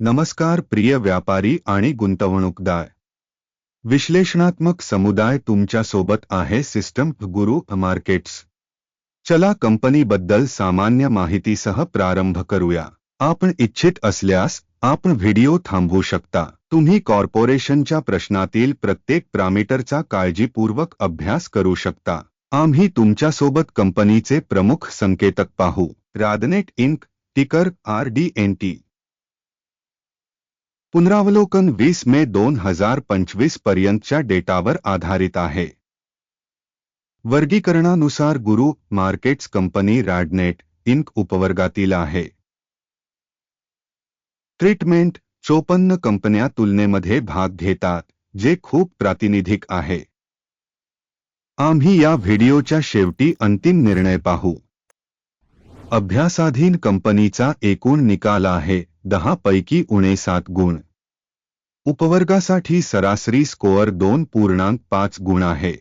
नमस्कार प्रिय व्यापारी आणि गुंतवणूकदार. विश्लेषणात्मक समुदाय तुमच्यासोबत आहे सिस्टम गुरु मार्केट्स. चला कंपनीबद्दल सामान्य माहितीसह प्रारंभ करूया. आपण इच्छित असल्यास आपण व्हिडिओ थांबवू शकता. तुम्ही कॉर्पोरेशनच्या प्रश्नातील प्रत्येक प्रामीटरचा काळजीपूर्वक अभ्यास करू शकता. आम्ही तुमच्यासोबत कंपनीचे प्रमुख संकेतक पाहू. RadNet Inc ticker R D N T. पुनरावलोकन वीस मे दोन हजार पंचवीस पर्यंतच्या डेटावर आधारित आहे. वर्गीकरणानुसार गुरु मार्केट्स कंपनी रॅडनेट इंक उपवर्गातील आहे. ट्रीटमेंट चोपन्न कंपन्या तुलनेमध्ये भाग घेतात जे खूप प्रातिनिधिक आहे. आम्ही या व्हिडिओच्या शेवटी अंतिम निर्णय पाहू. अभ्यासाधीन कंपनीचा एकूण निकाल आहे दहा पैकी उणे सात गुण. उपवर्गासाठी सरासरी स्कोअर दोन पूर्णांक पाच गुण आहे.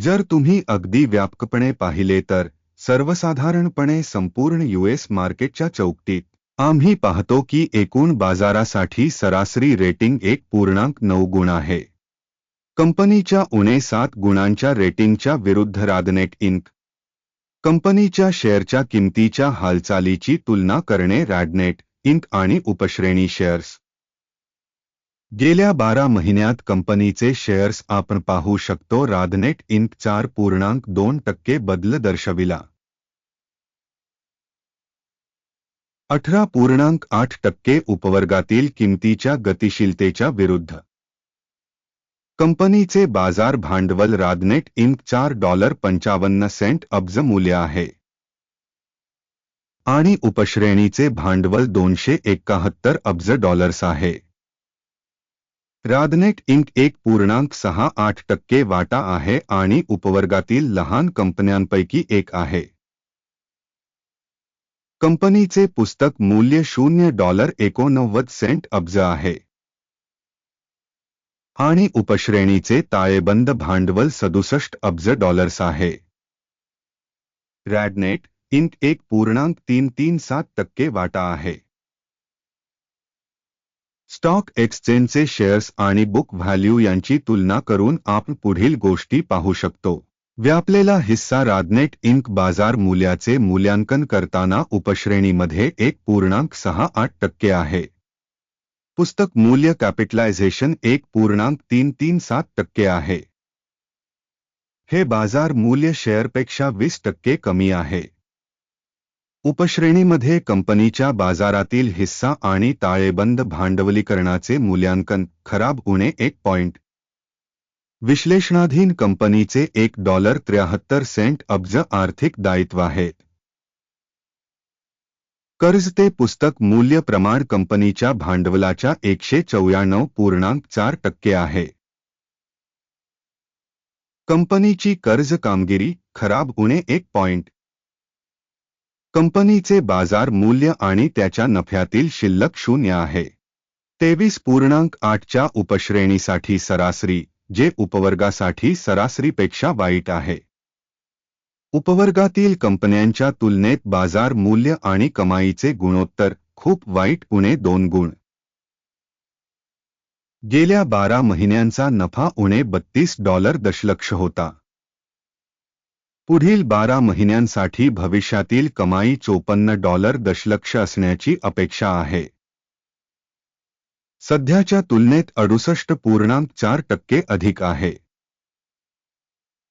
जर तुम्ही अगदी व्यापकपणे पाहिले तर सर्वसाधारणपणे संपूर्ण यूएस मार्केटच्या चौकटीत आम्ही पाहतो की एकूण बाजारासाठी सरासरी रेटिंग एक पूर्णांक नऊ गुण आहे. कंपनीच्या उणे सात गुणांच्या रेटिंगच्या विरुद्ध रादनेट इंक. कंपनीच्या शेअरच्या किमतीच्या हालचालीची तुलना करणे रॅडनेट इंक आणि उपश्रेणी शेअर्स. गेल्या बारा महिन्यात कंपनीचे शेअर्स आपण पाहू शकतो राधनेट इंक चार पूर्णांक दोन टक्के बदल दर्शविला. अठरा पूर्णांक आठ टक्के उपवर्गातील किमतीच्या गतिशीलतेच्या विरुद्ध. कंपनीचे बाजार भांडवल राधनेट इंक चार डॉलर पंचावन्न सेंट अब्ज मूल्य आहे. आणि उपश्रेणीचे भांडवल दोनशे एकाहत्तर अब्ज डॉलर्स आहे. रादनेट इंक एक पूर्णांक सहा आठ टक्के वाटा आहे आणि उपवर्गातील लहान कंपन्यांपैकी एक आहे. कंपनीचे पुस्तक मूल्य शून्य डॉलर एकोणनव्वद सेंट अब्ज आहे. आणि उपश्रेणीचे ताळेबंद भांडवल सदुसष्ट अब्ज डॉलर्स आहे. रॅडनेट इंक एक पूर्णांक तीन तीन सात टक्के वाटा आहे. स्टॉक एक्सचेंजचे शेअर्स आणि बुक व्हॅल्यू यांची तुलना करून आपण पुढील गोष्टी पाहू शकतो. व्यापलेला हिस्सा राजनेट इंक बाजार मूल्याचे मूल्यांकन करताना उपश्रेणीमध्ये एक पूर्णांक सहा आठ टक्के आहे. पुस्तक मूल्य कॅपिटलायझेशन एक पूर्णांक तीन तीन सात टक्के आहे. हे बाजार मूल्य शेअरपेक्षा वीस टक्के कमी आहे. उपश्रेणीमध्ये कंपनीच्या बाजारातील हिस्सा आणि ताळेबंद भांडवलीकरणाचे मूल्यांकन खराब उणे एक पॉइंट. विश्लेषणाधीन कंपनीचे एक डॉलर त्र्याहत्तर सेंट अब्ज आर्थिक दायित्व आहे. कर्ज ते पुस्तक मूल्य प्रमाण कंपनीच्या भांडवलाच्या एकशे चौऱ्याण्णव पूर्णांक चार टक्के आहे. कंपनीची कर्ज कामगिरी खराब उणे एक पॉइंट. कंपनीचे बाजार मूल्य आणि त्याच्या नफ्यातील शिल्लक शून्य आहे. तेवीस पूर्णांक आठच्या उपश्रेणीसाठी सरासरी जे उपवर्गासाठी सरासरीपेक्षा वाईट आहे. उपवर्गातील कंपन्यांच्या तुलनेत बाजार मूल्य आणि कमाईचे गुणोत्तर खूप वाईट उणे दोन गुण. गेल्या बारा महिन्यांचा नफा उणे बत्तीस डॉलर दशलक्ष होता. पुढील बारा महिन्यांसाठी भविष्यातील कमाई चोपन्न डॉलर दशलक्ष असण्याची अपेक्षा आहे. सध्याच्या तुलनेत अडुसष्ट पूर्णांक चार टक्के अधिक आहे.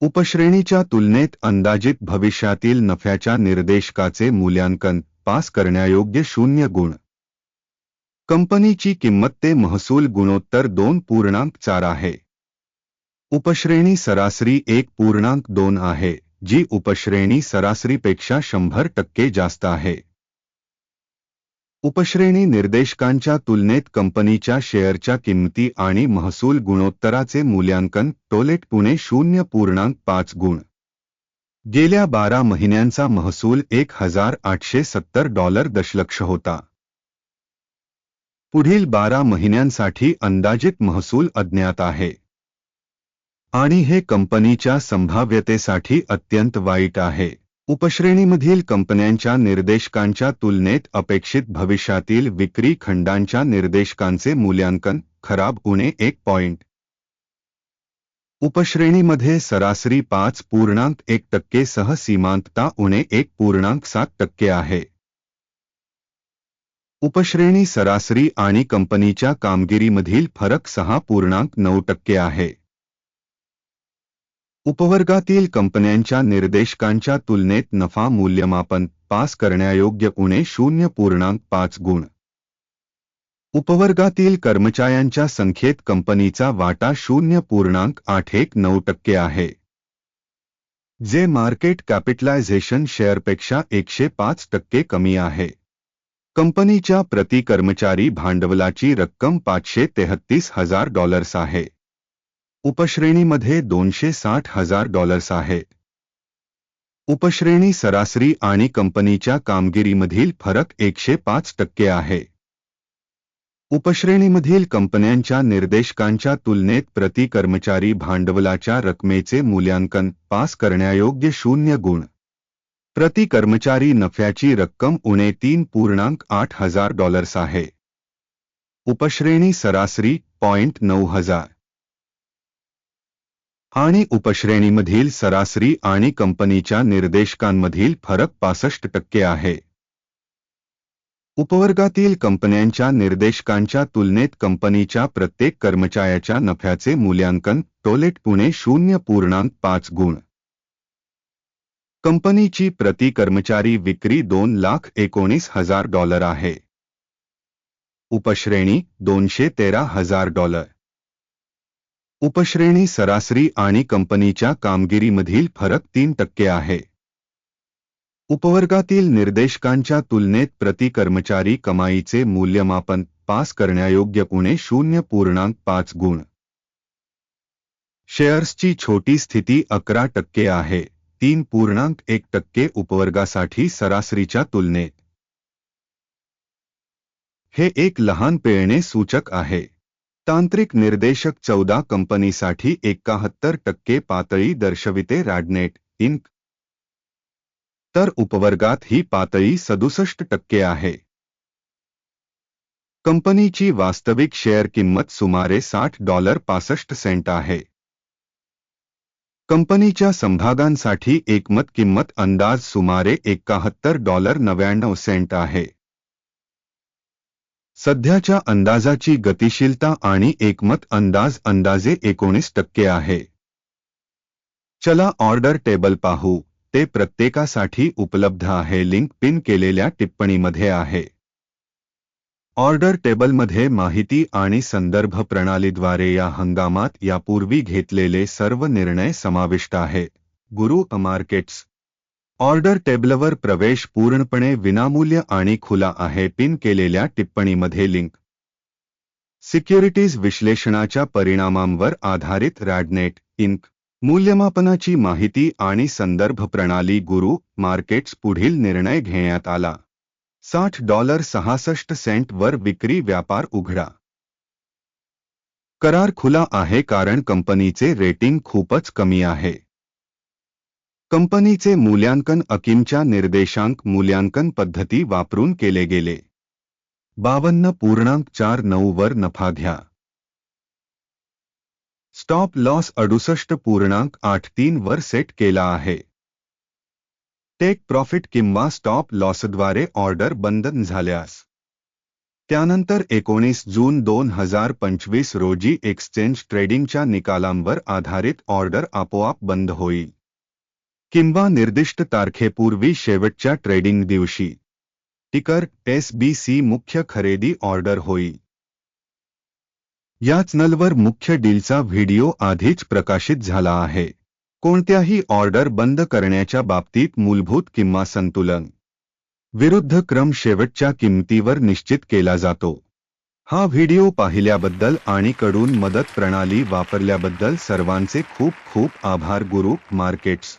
उपश्रेणीच्या तुलनेत अंदाजित भविष्यातील नफ्याच्या निर्देशकाचे मूल्यांकन पास करण्यायोग्य शून्य गुण. कंपनीची किंमत ते महसूल गुणोत्तर दोन पूर्णांक चार आहे. उपश्रेणी सरासरी एक पूर्णांक दोन आहे. जी उपश्रेणी सरासरीपेक्षा शंभर टक्के जास्त आहे. उपश्रेणी निर्देशकांच्या तुलनेत कंपनीच्या शेअरच्या किंमती आणि महसूल गुणोत्तराचे मूल्यांकन टोलेट पुणे शून्य पूर्णांक पाच गुण. गेल्या बारा महिन्यांचा महसूल एक हजार आठशे सत्तर डॉलर दशलक्ष होता. पुढील बारा महिन्यांसाठी अंदाजित महसूल अज्ञात आहे. आणि हे कंपनीच्या संभाव्यतेसाठी अत्यंत वाईट आहे. उपश्रेणीमधील कंपन्यांच्या निर्देशकांच्या तुलनेत अपेक्षित भविष्यातील विक्री खंडांच्या निर्देशकांचे मूल्यांकन खराब उणे एक पॉइंट. उपश्रेणीमध्ये सरासरी पाच पूर्णांक एक टक्के सह सीमांतता उणे एक पूर्णांक सात टक्के आहे. उपश्रेणी सरासरी आणि कंपनीच्या कामगिरीमधील फरक सहा पूर्णांक नऊ टक्के आहे. उपवर्गातील कंपन्यांच्या निर्देशकांच्या तुलनेत नफा मूल्यमापन पास करण्यायोग्य उणे शून्य पूर्णांक पाच गुण. उपवर्गातील कर्मचाऱ्यांच्या संख्येत कंपनीचा वाटा शून्य पूर्णांक आठ एक नऊ टक्के आहे. जे मार्केट कॅपिटलायझेशन शेअरपेक्षा एकशे पाच टक्के कमी आहे. कंपनीच्या प्रति कर्मचारी भांडवलाची रक्कम पाचशे तेहत्तीस हज़ार डॉलर्स आहे. उपश्रेणीमध्ये दोनशे साठ हज़ार डॉलर्स आहे. उपश्रेणी सरासरी आणि कंपनीच्या कामगिरीमधील फरक एकशे पाच टक्के आहे. उपश्रेणीमधील कंपन्यांच्या निर्देशकांच्या तुलनेत प्रति कर्मचारी भांडवलाच्या रकमेचे मूल्यांकन पास करण्यायोग्य शून्य गुण. प्रति कर्मचारी नफ्याची रक्कम उणे तीन पूर्णांक आठ हज़ार डॉलर्स आहे. उपश्रेणी सरासरी पॉइंट नऊ हज़ार. आणि उपश्रेणीमधील सरासरी आणि कंपनीच्या निर्देशकांमधील फरक पासष्ट टक्के आहे. उपवर्गातील कंपन्यांच्या निर्देशकांच्या तुलनेत कंपनीच्या प्रत्येक कर्मचाऱ्याच्या नफ्याचे मूल्यांकन टोलेट पुणे शून्य पूर्णांक पाच गुण. कंपनीची प्रति कर्मचारी विक्री दोन लाख एकोणीस हजार डॉलर आहे. उपश्रेणी दोनशे तेरा हजार डॉलर. उपश्रेणी सरासरी आणि कंपनीच्या कामगिरीमधील फरक तीन टक्के आहे. उपवर्गातील निर्देशकांच्या तुलनेत प्रति कर्मचारी कमाईचे मूल्यमापन पास करण्यायोग्य उणे शून्य पूर्णांक पाच गुण. शेअर्सची छोटी स्थिती अकरा टक्के आहे तीन पूर्णांक एक टक्के उपवर्गासाठी सरासरीच्या तुलनेत. हे एक लहान पेळणे सूचक आहे. तांत्रिक निर्देशक चौदा कंपनीसाठी एकाहत्तर टक्के पातळी दर्शविते रॅडनेट, इंक. तर उपवर्गात ही पातळी सदुसष्ट टक्के आहे. कंपनीची वास्तविक शेअर किंमत सुमारे साठ डॉलर पासष्ट सेंट आहे. कंपनीच्या समभागांसाठी एकमत किंमत अंदाज सुमारे एकाहत्तर डॉलर नव्याण्णव सेंट आहे. सध्याच्या अंदाजाची गतिशीलता आणि एकमत अंदाज अंदाजे एकोणीस टक्के आहे. चला ऑर्डर टेबल पाहू. ते प्रत्येकासाठी उपलब्ध आहे. लिंक पिन केलेल्या टिप्पणीमध्ये आहे. ऑर्डर टेबलमध्ये माहिती आणि संदर्भ प्रणालीद्वारे या हंगामात यापूर्वी घेतलेले सर्व निर्णय समाविष्ट आहे. गुरु मार्केट्स ऑर्डर टेबलवर प्रवेश पूर्णपणे विनामूल्य आणि खुला आहे पिन केलेल्या टिप्पणीमध्ये लिंक. सिक्युरिटीज विश्लेषणाच्या परिणामांवर आधारित रॅडनेट इंक. मूल्यमापनाची माहिती आणि संदर्भ प्रणाली गुरु मार्केट्स पुढील निर्णय घेण्यात आला. साठ डॉलर सहासष्ट सेंट वर विक्री व्यापार उघडा. करार खुला आहे कारण कंपनीचे रेटिंग खूपच कमी आहे. कंपनीचे मूल्यांकन अकिमच्या निर्देशांक मूल्यांकन पद्धती वापरून केले गेले. बावन्न पूर्णांक चार नऊ वर नफा घ्या. स्टॉप लॉस अडुसष्ट पूर्णांक आठ तीन वर सेट केला आहे. टेक प्रॉफिट किंवा स्टॉप लॉसद्वारे ऑर्डर बंद झाल्यास. त्यानंतर एकोणीस जून दोन हजार पंचवीस रोजी एक्सचेंज ट्रेडिंगच्या निकालांवर आधारित ऑर्डर आपोआप बंद होईल. किंवा निर्दिष्ट तारखेपूर्वी शेवटच्या ट्रेडिंग दिवशी. टिकर एसबीसी बी सी मुख्य खरेदी ऑर्डर होईल या चॅनलवर मुख्य डीलचा व्हिडिओ आधीच प्रकाशित झाला आहे. कोणत्याही ऑर्डर बंद करण्याच्या बाबतीत मूलभूत किंवा संतुलन. विरुद्ध क्रम शेवटच्या किंमतीवर निश्चित केला जातो. हा व्हिडिओ पाहिल्याबद्दल आणि कडून मदत प्रणाली वापरल्याबद्दल सर्वांचे खूप खूप आभार गुरु मार्केट्स.